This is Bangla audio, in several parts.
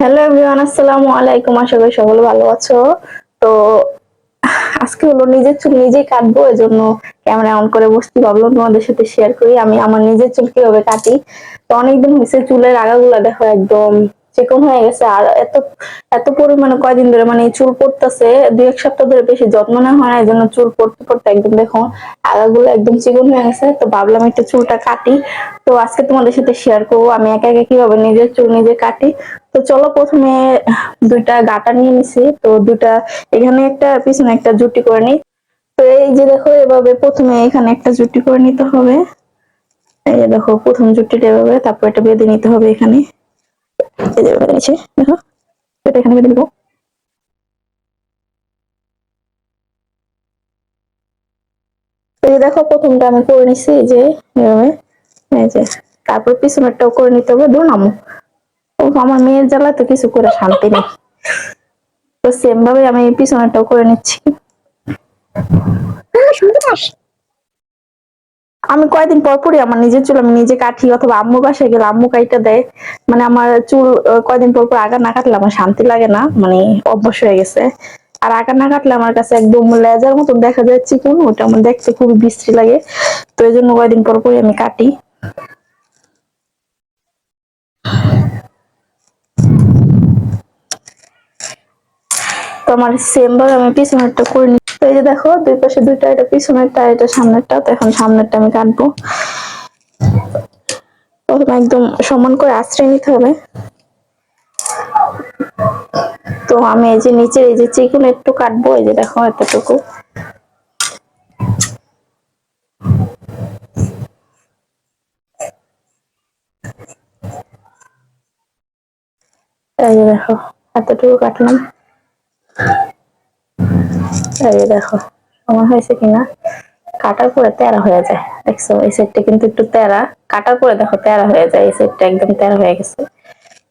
হ্যালো এভরিওয়ান, আসসালামু আলাইকুম। আশা করি সকলে ভালো আছো। তো, আজকে হলো নিজের চুল নিজেই কাটবো, এজন্য ক্যামেরা অন করে বসছি। ভাবলাম তোমাদের সাথে শেয়ার করি। আমি আমার নিজের চুল কীভাবে কাটি? তো অনেকদিন হয়েছে, চুলের আগাগুলা দেখো একদম চিকন হয়ে গেছে। আর এত এত পরিমাণে কয়দিন ধরে মানে চুল পড়তেছে, দুই এক সপ্তাহ ধরে বেশি যত্ন না হয় না এই জন্য চুল পড়তে পড়তে একদম দেখো আগাগুলো একদম চিকন হয়ে গেছে। তো ভাবলাম একটু চুলটা কাটি। তো আজকে তোমাদের সাথে শেয়ার করব। আমি একা একা কীভাবে নিজের চুল নিজে কাটি? তো চলো প্রথমে দুইটা গাটা নিয়ে নিছি। তো দুইটা এখানে একটা, পিছনে একটা জুটি করে নিই। তো এই যে দেখো, এভাবে প্রথমে এখানে একটা জুটি করে নিতে হবে। এই যে দেখো, প্রথম জুটিটা এভাবে, তারপর এটা বেঁধে নিতে হবে এখানে। এই যে বেঁধে নিচ্ছে দেখো। এটা এখানে বেঁধে নিবো। দেখো, প্রথমটা আমি করে নিছি, এই যে এভাবে। এই যে, তারপর পিছনেরটাও করে নিতে হবে। দোনামো ও আমার মেয়ের জ্বালা তো কিছু করে শান্তি নেই। তো সেম ভাবে আমি পিছনেরটাও করে নিচ্ছি। আমি কয়দিন পর পরই আমার নিজের চুল আমি নিজে কাটি অথবা আম্মু বাসায় গেলে আম্মু কাইটা দেয়। মানে আমার চুল আহ, কয়দিন পর পর আগা না কাটলে আমার শান্তি লাগে না মানে অভ্যাস হয়ে গেছে। আর আগা না কাটলে আমার কাছে একদম লেজার মতন দেখা যায় চিকন ওটা আমার দেখতে খুবই বিশ্রী লাগে। তো এই জন্য কয়দিন পর পরই আমি কাটি। আমার সেম ভাবে আমি পিছনেরটা করে নিই এই যে দেখো, দুই পাশে দুইটা এটা পিছনেরটা এটা সামনেরটা, তো এখন সামনেরটা আমি কাটবো। প্রথমে একদম সমান করে আশ্রয় নিতে হবে। তো আমি এই যে নিচের এই যে চিকুন একটু কাটবো, এই যে দেখো এতটুকু। এই যে দেখো, এতটুকু কাটলাম। এই দেখো সমান হয়েছে কিনা? কাটার পরে তেরা হয়ে যায়। দেখছ, এই সেটটা কিন্তু একটু তেরা। কাটার পরে দেখো, তেরা হয়ে যায়। এই সেটটা একদম তেরা হয়ে গেছে।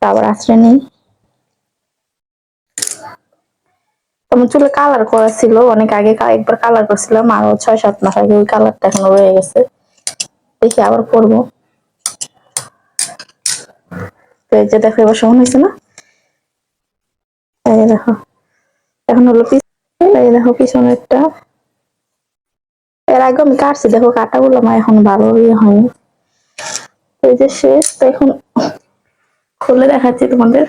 আবার আশ্রয় নেই। আমার চুলে কালার করা ছিল অনেক আগে একবার কালার করছিলাম, আরও ছয় সাত মাস আগে ওই কালারটা এখনও রয়ে গেছে। দেখি আবার করব। যে দেখো, এবার সমান হয়েছে না? দেখো। এখন হলো পিছ- এই দেখো পিছনেরটা। এর আগে আমি কাটছি, দেখো কাটাগুলো আমার এখন ভালো ইয়ে হয়নি। এই যে শেষ তো এখন খুলে দেখাচ্ছি তোমাদের।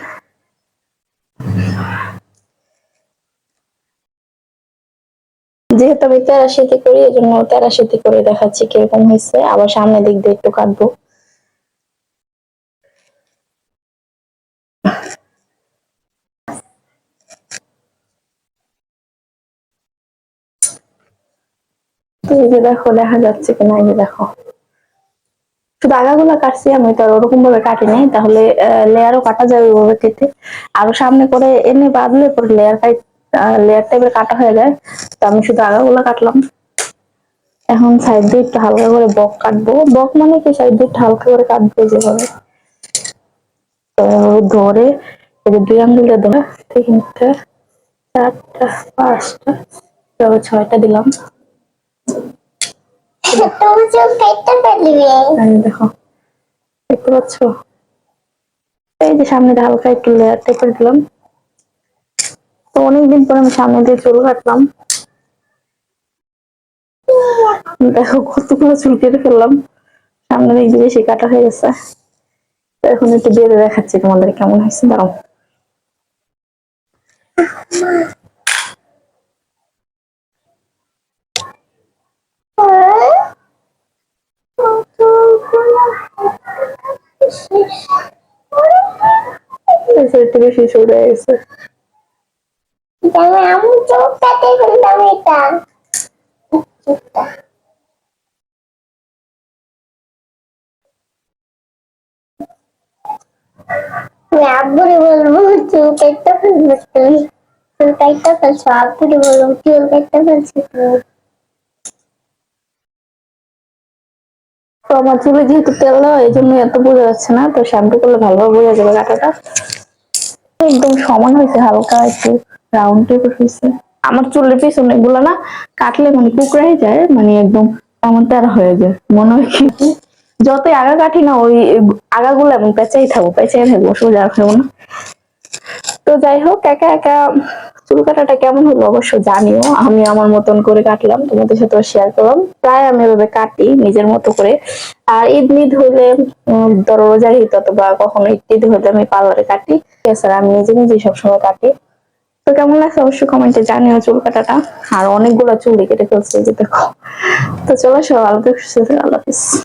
যেহেতু আমি তেরাশিতে করি এই জন্য তেরাশিতে করে দেখাচ্ছি কীরকম হয়েছে। আবার সামনের দিক দিয়ে একটু কাটবো। যে দেখো, দেখা যাচ্ছে কিনা, এই দেখো। শুধু আগাগুলা কাটছি আমি, তো ওরকম ভাবে তাহলে লেয়ারও কাটা যাবে ওইভাবে কেটে। আরও সামনে করে এনে বাঁধলে পরে লেয়ার লেয়ার টাইপের কাটা হয়ে যায়। তো আমি শুধু আগাগুলা কাটলাম। এখন সাইড দিয়ে একটু হালকা করে বক কাটবো। বক মানে কি? সাইড দিয়ে একটু হালকা করে কাটবো যেভাবে। তো ধরে যে দুই ধরে, তিনটা, চারটা, পাঁচটা ছয়টা দিলাম। অনেকদিন পর আমি সামনে দিয়ে চুল কাটলাম। দেখো, কতগুলো চুল কেটে ফেললাম। সামনে দিয়ে কাটা হয়ে গেছে। এখন একটু বেঁধে দেখাচ্ছি তোমাদের কেমন হয়েছে। দাঁড়াও। সাইডটা বেশি ছোট হয়ে গেছে আমি আমি চোখ কেটে ফেললাম এটা চোখটা। আমি আব্বুরে বলব চুল কেটে ফেলব তুমি চুল কেটে ফেলছো আব্বুরে বলব চুল কেটে ফেলছো তুমি। তো আমার চুলে যেহেতু তেল দেওয়া এই জন্য এত বোঝা যাচ্ছে না তো শ্যাম্পু করলে ভালোভাবে বোঝা যাবে কাটাটা একদম সমান হয়েছে, হালকা একটু রাউন্ড টাইপের হয়েছে। আমার চুলের পিছনে এগুলো না কাটলে মানে কুকড়াই যায় মানে একদম এমন তেরা হয়ে যায়, মনে হয় কিন্তু যতই আগা কাটি না, ওই আগাগুলো এবং পেঁচাই থাকব পেঁচাই থাকব, সোজা থাকব না। তো যাই হোক, একা একা চুল কাটাটা কেমন হলো অবশ্য জানিও। আমি আমার মতন করে কাটলাম, তোমাদের সাথে শেয়ার করলাম। প্রায় আমি এভাবে কাটি নিজের মতো করে। আর ঈদ মিদ হইলে ধরো রোজার ঈদ অথবা কখনো ঈদ হইলে আমি পার্লারে কাটি। এছাড়া আমি নিজে নিজে সবসময় কাটি। তো কেমন লাগছে অবশ্যই কমেন্টে জানিও চুল কাটাটা আর অনেকগুলো চুল কেটে ফেলছে যে দেখো। তো চলো সব আলাদা আল্লাহ হাফিজ।